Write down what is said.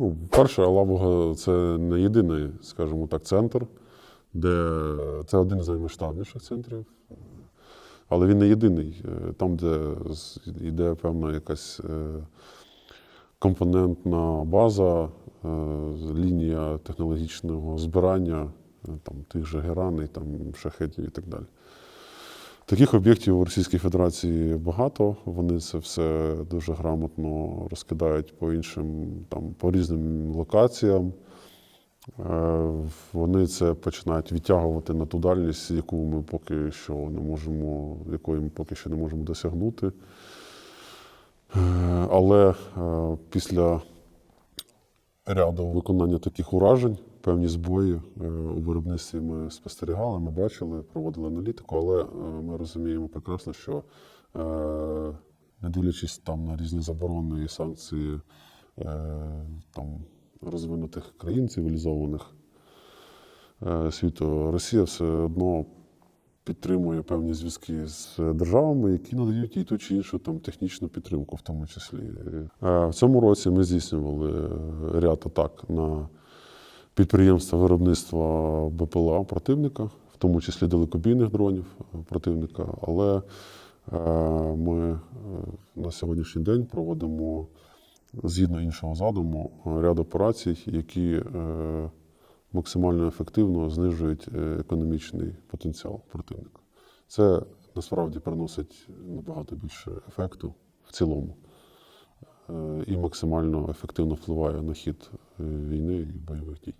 Ну, перше, Алабуга це не єдиний, скажімо так, центр, де це один з наймасштабніших центрів. Але він не єдиний. Е, Там, де йде певна якась е, компонентна база, е, лінія технологічного збирання, там, тих же гераней, там, шахетів і так далі. Таких об'єктів у Російській Федерації багато. Вони це все дуже грамотно розкидають по іншим, там, по різним локаціям. Е, Вони це починають відтягувати на ту дальність, яку ми поки що не можемо, якої ми поки що не можемо досягнути. Е, Але е, після ряду виконання таких уражень, певні збої е, у виробництві ми спостерігали, ми бачили, проводили аналітику, але е, ми розуміємо прекрасно, що е, не дивлячись там на різні заборони і санкції там, розвинутих країн цивілізованих світу, Росія все одно підтримує певні зв'язки з державами, які надають їй ту чи іншу там технічну підтримку, в тому числі. В цьому році ми здійснювали ряд атак на підприємства виробництва БПЛА противника, в тому числі далекобійних дронів е, противника. Але е, ми е, на сьогоднішній день проводимо згідно іншого задуму ряд операцій, які максимально ефективно знижують економічний потенціал противника. Це насправді приносить набагато більше ефекту в цілому і максимально ефективно впливає на хід війни і бойових дій.